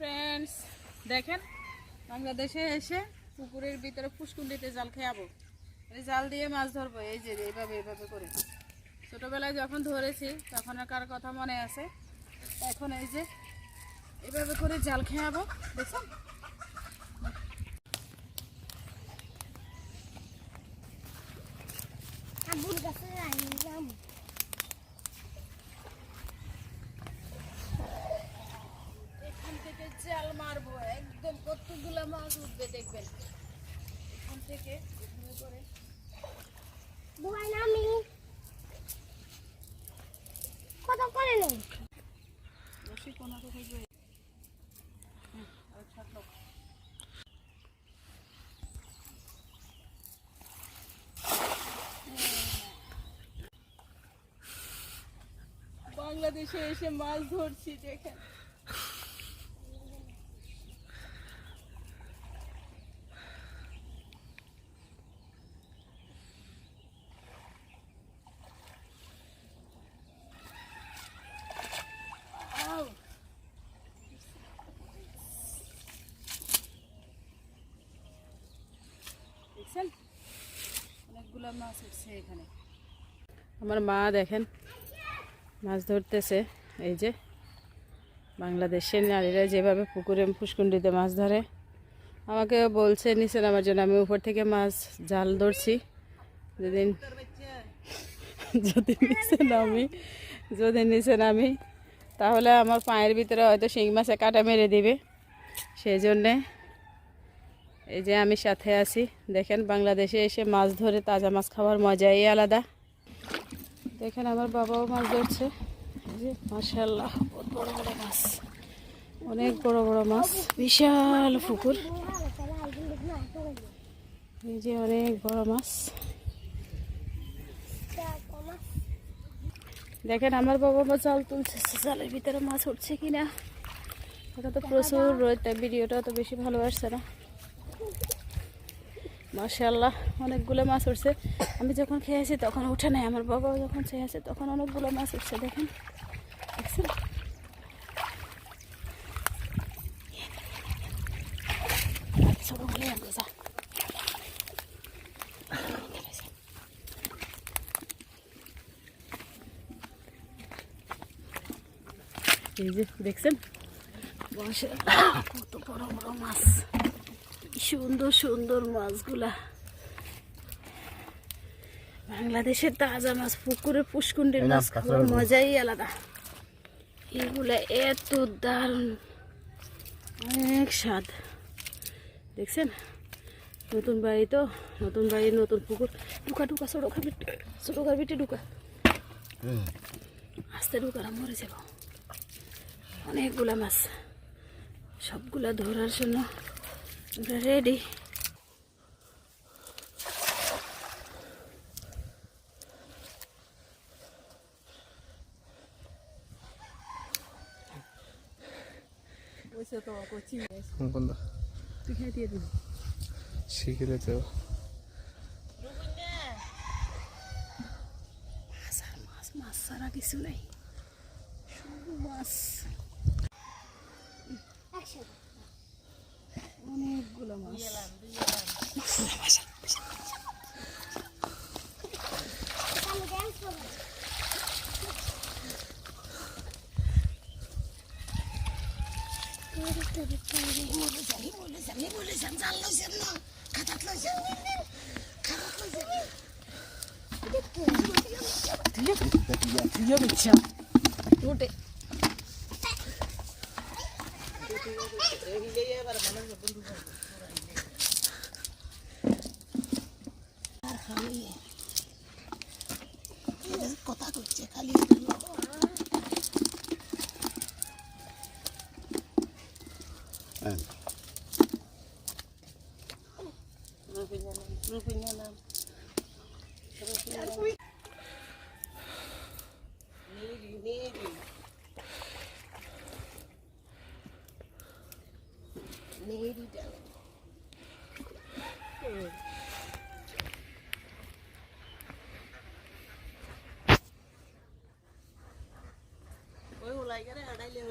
Friends দেখেন, বাংলাদেশে এসে পুকুরের ভিতরে ফুসকুন্ডিতে জাল খেয়াবো। এই জাল দিয়ে মাছ ধরবো, এই যে এইভাবে এইভাবে করে। ছোটোবেলায় যখন ধরেছি, তখন কার কথা মনে আছে? এখন এই যে এইভাবে করে জাল খেয়াবো, দেখছেন? আবুল গাছে আইলাম এখান থেকে জাল মারবো একদম কতগুলো মাছ উঠবে দেখবেন এখান থেকে এভাবে করে বুয়াই নামি কত করে নেই রশি কোনা থেকে যে হুম, আর ছাড়লো। বাংলাদেশে এসে মাছ ধরছি দেখেন। অনেকগুলো মাছ উঠছে এখানে। আমার মা দেখেন মাছ ধরতেছে, এই যে বাংলাদেশের নারীরা যেভাবে পুকুরে ফুসকুন্ডিতে মাছ ধরে, আমাকে বলছে, নিচে নামার জন্য আমি উপর থেকে মাছ, জাল ধরছি। যেদিন যদি নিচে নামি, যদি নিচে নামি, তাহলে আমার পায়ের ভিতরে হয়তো শিং মাছে কাটা মেরে দিবে। সেই জন্যে এই যে আমি সাথে আছি। দেখেন, বাংলাদেশে এসে মাছ ধরে তাজা মাছ খাওয়ার মজাই আলাদা। দেখেন আমার বাবাও মাছ ধরছে। যে মাশাল্লাহ বহুত বড় বড় মাছ। অনেক বড় বড় মাছ। বিশাল পুকুর। এই যে অনেক বড় মাছ। দেখেন, আমার বাবা মা জাল তুলছে জালের ভিতরে মাছ উঠছে কিনা? ওটা তো প্রচুর রোদ ভিডিওটা তো বেশি ভালো আসছে না। মাশাল্লাহ অনেকগুলো মাছ উঠছে। আমি যখন খেয়েছি তখন উঠে নাই, আমার বাবাও যখন খেয়েছে তখন অনেকগুলো মাছ উঠছে, দেখেন। দেখছেন। এই যে, দেখছেন? কত বড় বড় মাছ। সুন্দর সুন্দর মাছগুলা। বাংলাদেশের তাজা মাছ পুকুরে পুষ্কুন্ডির মাছ খাওয়ার মজাই আলাদা। এগুলা এত দারুণ। অনেক স্বাদ। দেখছেন? নতুন বাড়ি তো নতুন বাড়ি নতুন পুকুর। ঢুকা ঢুকা ছোটো খাবি ছোটো খাবি ঢুকা। আস্তে ঢুকা মরে যাব। অনেকগুলা মাছ। সবগুলা ধরার জন্য আমরা রেডি কোনটা তুই খেয়ে দিয়ে দিবি শিখিলে তো মাছ আর মাছ মাছ ছাড়া কিছু নেই শুধু মাছ অনেকগুলো মাছ উঠে কথা করছে খালি হ্যাঁ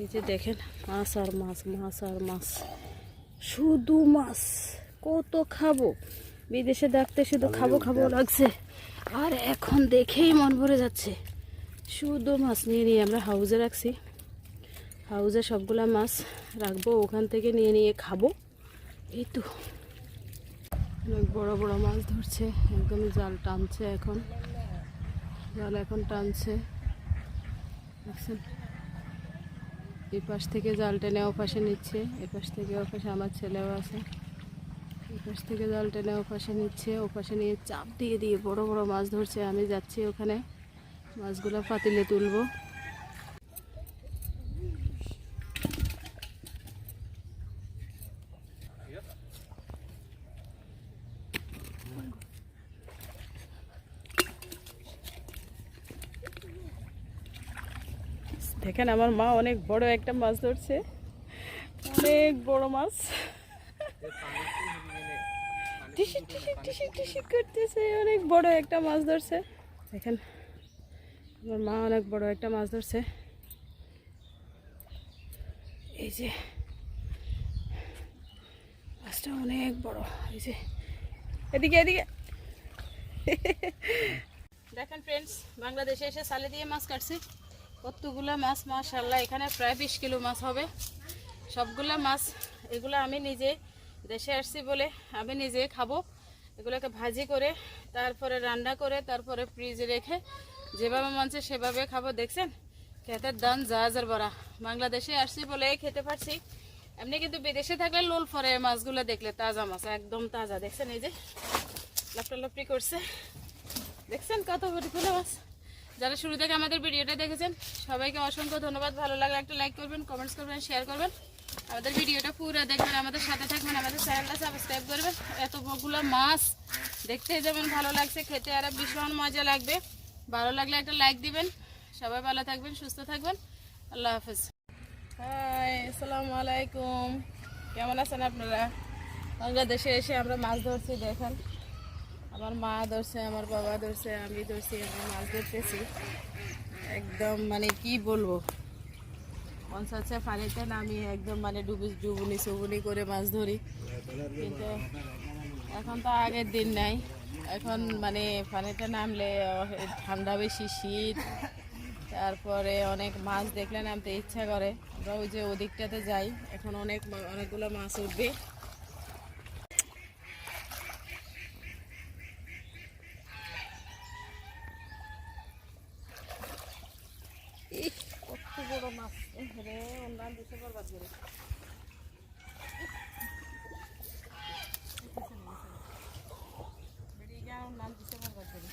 এই যে দেখেন মাছ আর মাছ মাছ আর মাছ। শুধু মাছ কত খাব? বিদেশে ডাকতে শুধু খাব খাব লাগছে। আর এখন দেখেই মন ভরে যাচ্ছে। শুধু মাছ নিয়ে নিয়ে আমরা হাউজে রাখছি। হাউজে সবগুলা মাছ রাখব ওখান থেকে নিয়ে নিয়ে খাব। এই তো। অনেক বড় বড় মাছ ধরছে একদম জাল টানছে এখন। জাল এখন টানছে। দেখছেন? এই পাশ থেকে জাল টেনে পাশে নিচ্ছে এপাশ পাশ থেকে ও পাশে আমার ছেলেও আছে। এপাশ পাশ থেকে জাল টেনে ও পাশে নিচ্ছে, ও পাশে নিয়ে চাপ দিয়ে দিয়ে বড় বড় মাছ ধরছে। আমি যাচ্ছি ওখানে, মাছগুলো পাতিলে তুলবো। দেখেন আমার মা অনেক বড় একটা মাছ ধরছে। অনেক বড় মাছ। টিসি টিসি টিসি টিসি করতেছে, অনেক বড় একটা মাছ ধরছে। দেখেন, আমার মা অনেক বড় একটা মাছ ধরছে। এই যে, মাছটা অনেক বড়, এই যে। এদিকে এদিকে। দেখেন ফ্রেন্ডস বাংলাদেশে এসে সালে দিয়ে মাছ কাটছি। কতগুলো মাছ মাশাল্লাহ এখানে প্রায় বিশ কিলো মাছ হবে। সবগুলো মাছ, এগুলো আমি নিজে দেশে আসছি বলে আমি নিজে খাব। এগুলোকে ভাজি করে, তারপরে রান্না করে, তারপরে ফ্রিজে রেখে যেভাবে মনছে সেভাবে খাব। দেখছেন? খেতের দান জাহাজের বড়া। বাংলাদেশে আসছি বলে খেতে পারছি। এমনি কিন্তু বিদেশে থাকলে লোল ফরে মাছগুলো দেখলে তাজা মাছ, একদম তাজা। দেখছেন এই যে? লাফটা লাফটি করছে। দেখছেন কত বড় মাছ? যারা শুরু থেকে আমাদের ভিডিওটা দেখেছেন, সবাইকে অসংখ্য ধন্যবাদ। ভালো লাগলে একটা লাইক করবেন কমেন্টস করবেন শেয়ার করবেন। আমাদের ভিডিওটা পুরো দেখবেন, আমাদের সাথে থাকবেন, আমাদের চ্যানেলটা সাবস্ক্রাইব করবেন। এতগুলো মাছ, দেখতে যেমন ভালো লাগছে, খেতে আরও ভীষণ মজা লাগবে। ভালো লাগলে একটা লাইক দিবেন। সবাই ভালো থাকবেন, সুস্থ থাকবেন। আল্লাহ হাফেজ। হাই আসসালামু আলাইকুম। কেমন আছেন আপনারা? বাংলাদেশে এসে আমরা মাছ ধরছি, দেখেন। আমার মা ধরছে, আমার বাবা ধরছে, আমি ধরছি আমরা মাছ ধরতেছি। একদম মানে কি বলব? চাচ্ছে পানিতে নামিয়ে একদম মানে ডুবি ডুবুনি সুবুনি করে মাছ ধরি। কিন্তু এখন তো আগের দিন নাই। এখন মানে পানিতে নামলে ঠান্ডা বেশি, শীত। তারপরে অনেক মাছ দেখলে নামতে ইচ্ছা করে। আমরা ওই যে ওদিকটাতে যাই, এখন অনেক অনেকগুলো মাছ উঠবে ইস, কত বড় মাছ রে অন্যান্য দিতে বরবাদ করে বেরিয়ে গিয়ে অন্যান্য দিতে বরবাদ করে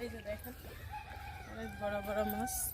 এই যে দেখেন অনেক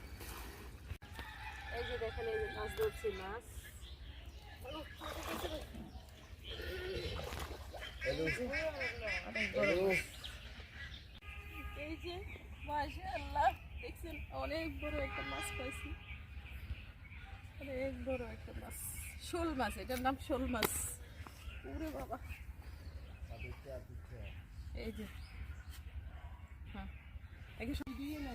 বড় একটা মাছ শোল মাছ এটার নাম শোল মাছ ওরে বাবা এই যে হ্যাঁ একে সব দিয়ে না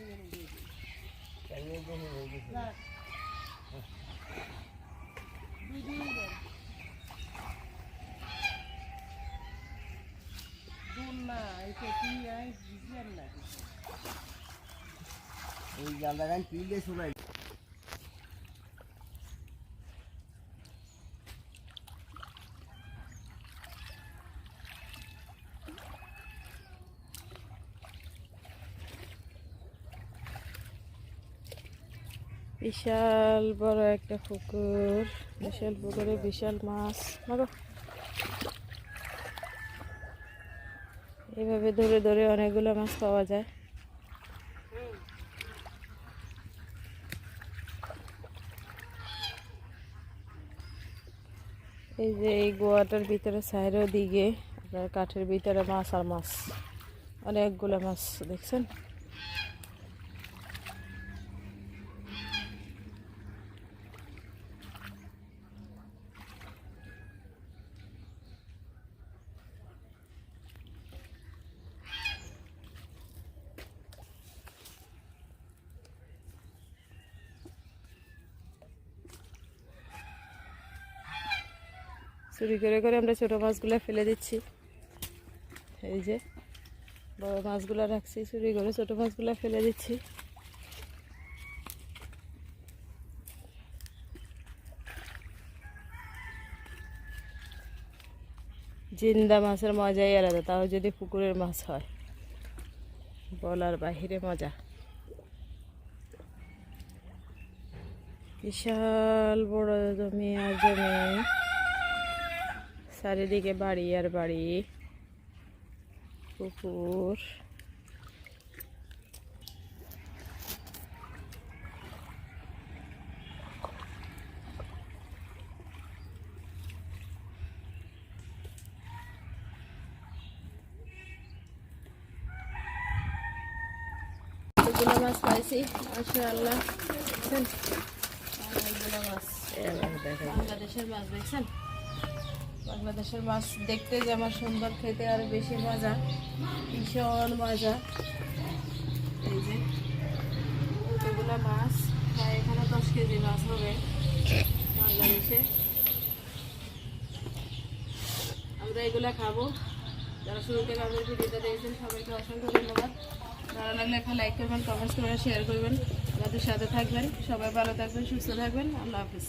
এই জালটা গান পিলে শোনাই বিশাল বড় একটা পুকুর, বিশাল পুকুরে বিশাল মাছ। মাগো। এইভাবে ধরে ধরে অনেকগুলো মাছ পাওয়া যায়। এই যে এই গোয়াটার ভিতরে সাইডের দিকে কাঠের ভিতরে মাছ আর মাছ। অনেকগুলো মাছ, দেখছেন? চুরি করে করে আমরা ছোটো মাছগুলো ফেলে দিচ্ছি। এই যে, বড় মাছগুলো রাখছি, চুরি করে ছোটো মাছগুলো ফেলে দিচ্ছি। জিন্দা মাছের মজাই আলাদা, তাও যদি পুকুরের মাছ হয়। বলার বাহিরে মজা। বিশাল বড় জমি আর জমি। চারিদিকে বাড়ি আর বাড়ি। পুকুর। এগুলো মাছ পাইছি মাশাআল্লাহ। দেখছেন বাংলাদেশের মাছ দেখছেন? বাংলাদেশের মাছ দেখতে যেমন সুন্দর, খেতে আর বেশি মজা, ভীষণ মজা। এই যে, এগুলো মাছ প্রায় এখানে দশ কেজি মাছ হবে বাংলাদেশে। আমরা এগুলো খাব। যারা শুরু থেকে আমাদের ভিডিওটা দেখছেন, সবাইকে অসংখ্য ধন্যবাদ। ভালো লাগলে একটা লাইক করবেন কমেন্টস করবেন শেয়ার করবেন। আমাদের সাথে থাকবেন। সবাই ভালো থাকবেন, সুস্থ থাকবেন। আল্লাহ হাফিজ।